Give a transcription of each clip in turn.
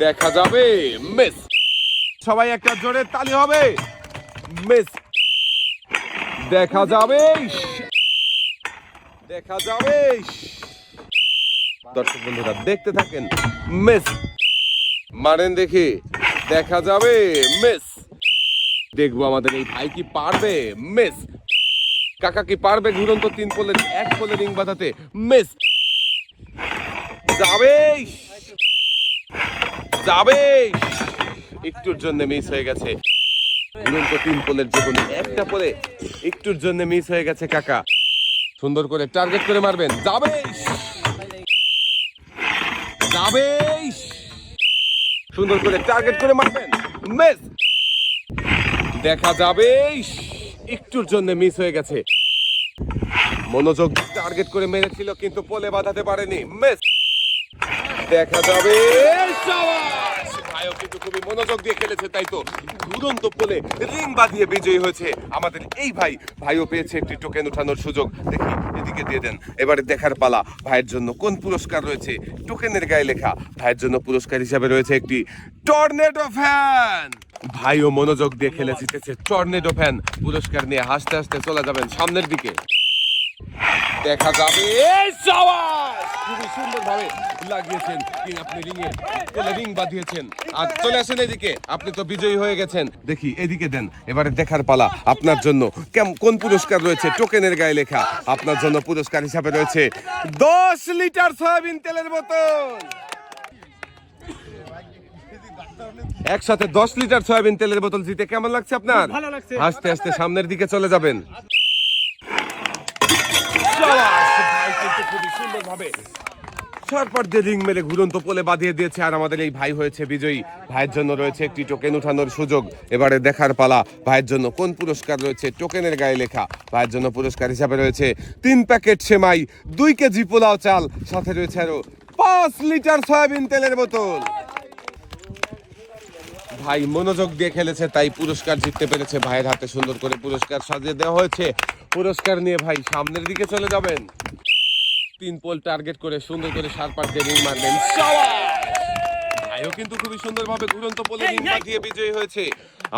দেখা যাবে মিস সবাই একটা জোরে তালি হবে। মিস দেখা যাবে দেখা যাবে। দর্শক বন্ধুরা দেখতে থাকেন মিস মারেন দেখি দেখা যাবে মিস দেখব আমাদের এই ভাই কি পারবে মিস কাকা কি পারবে ঘুরন্ত তিন পোলে এক পোলে রিং বাঁধাতে মিস যাবে যাবে। একটুর জন্য মিস হয়ে গেছে। তিন পোলের কোনো একটা পোলে একটুর জন্য মিস হয়ে গেছে কাকা। সুন্দর করে টার্গেট করে মারবেন। যাবে। যাবে। সুন্দর করে টার্গেট করে মারবেন। মিস দেখা যাবে। একটুর জন্য মিস হয়ে গেছে। মনোযোগ টার্গেট করে মেরেছিল, কিন্তু পোলে বাঁধাতে পারেনি। মিস দেখা যাবে। মনোযোগ দিয়ে খেলেছে, তাই তো দুরন্ত বাঁধিয়ে বিজয়ী হয়েছে আমাদের এই ভাই। ভাইও পেয়েছে একটি টোকেন উঠানোর সুযোগ। এদিকে দিয়ে দেন। এবারে দেখার পালা, ভাইয়ের জন্য কোন পুরস্কার রয়েছে? টোকেনের গায়ে লেখা, ভাইয়ের জন্য পুরস্কার হিসাবে রয়েছে একটি টর্নেডো ফ্যান ভাইও মনোযোগ দিয়ে খেলে জিতেছে টর্নেডো ফ্যান পুরস্কার নিয়ে হাসতে হাসতে চলে যাবেন সামনের দিকে। দেখা যাবে। খুবই সুন্দর লাগিয়েছেন আপনি রিংয়ে। রিং বাঁধিয়েছেন। আর চলে আসেন এদিকে। আপনি তো বিজয়ী হয়ে গেছেন। দেখি এদিকে দেন। এবারে দেখার পালা আপনার জন্য। কেম- কোন পুরস্কার রয়েছে? টোকেনের গায়ে লেখা আপনার জন্য পুরস্কার হিসাবে রয়েছে। দশ লিটার সয়াবিন তেলের বোতল। একসাথে দশ লিটার সয়াবিন তেলের বোতল জিতে কেমন লাগছে আপনার? আস্তে আস্তে সামনের দিকে চলে যাবেন। সুন্দরভাবে। রিং মেরে ঘুরন্ত পোলে বাঁধিয়ে দিয়েছে, আর আমাদের এই ভাই হয়েছে বিজয়ী। ভাইয়ের জন্য রয়েছে একটি টোকেন উঠানোর সুযোগ। এবারে দেখার পালা, ভাইয়ের জন্য কোন পুরস্কার রয়েছে টোকেনের গায়ে লেখা? ভাইয়ের জন্য পুরস্কার হিসাবে রয়েছে তিন প্যাকেট সেমাই, দুই কেজি পোলাও চাল, সাথে রয়েছে আরও পাঁচ লিটার সয়াবিন তেলের বোতল। ভাই মনোযোগ দিয়ে খেলেছে তাই পুরস্কার জিততে পেরেছে ভাইয়ের হাতে সুন্দর করে পুরস্কার সাজিয়ে দেওয়া হয়েছে। পুরস্কার নিয়ে ভাই সামনের দিকে চলে যাবেন। তিন পোল টার্গেট করে সুন্দর করে সার পাট দিয়ে রিং মারলেন ভাইও কিন্তু খুবই সুন্দরভাবে ঘুরন্ত পোলে রিং বাঁধিয়ে বিজয়ী হয়েছে।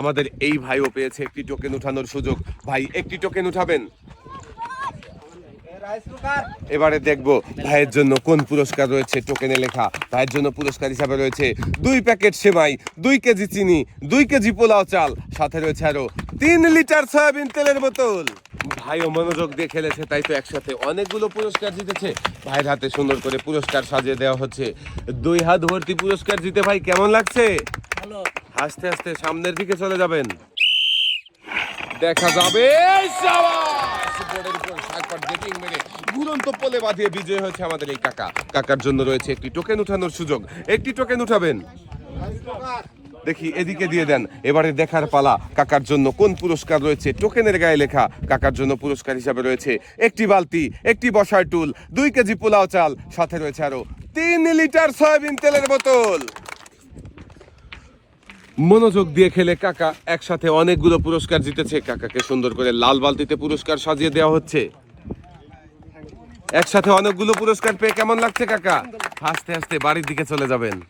আমাদের এই ভাইও পেয়েছে একটি টোকেন উঠানোর সুযোগ। ভাই একটি টোকেন উঠাবেন। এবারে দেখব ভাইয়ের জন্য কোন পুরস্কার রয়েছে টোকেনে লেখা। ভাইয়ের জন্য পুরস্কার হিসাবে রয়েছে দুই প্যাকেট সেমাই দুই কেজি চিনি দুই কেজি পোলাও চাল। সাথে রয়েছে আরও তিন লিটার সয়াবিন তেলের বোতল। ভাইও মনোযোগ দিয়ে খেলেছে তাই তো একসাথে অনেকগুলো পুরস্কার জিতেছে। ভাইয়ের হাতে সুন্দর করে পুরস্কার সাজিয়ে দেওয়া হচ্ছে। দুই হাত ভর্তি পুরস্কার জিতে ভাই কেমন লাগছে? আস্তে হাসতে হাসতে সামনের দিকে চলে যাবেন। দেখা যাবে! বোর্ডের পোলে বাঁধিয়ে বিজয় হয়েছে আমাদের এই কাকা। কাকার জন্য রয়েছে একটি টোকেন উঠানোর সুযোগ। একটি টোকেন উঠাবেন। দেখি, এদিকে দিয়ে দেন। এবারে দেখার পালা। কাকার জন্য কোন পুরস্কার রয়েছে? টোকেনের গায়ে লেখা। কাকার জন্য পুরস্কার হিসাবে রয়েছে একটি বালতি, একটি বসার টুল, দুই কেজি পোলাও চাল। সাথে রয়েছে আরও তিন লিটার সয়াবিন তেলের বোতল। মনোযোগ দিয়ে খেলে কাকা। একসাথে অনেকগুলো পুরস্কার জিতেছে। কাকাকে সুন্দর করে লাল বালতিতে পুরস্কার সাজিয়ে দেওয়া হচ্ছে। একসাথে অনেকগুলো পুরস্কার পেয়ে কেমন লাগছে কাকা? হাসতে হাসতে বাড়ির দিকে চলে যাবেন।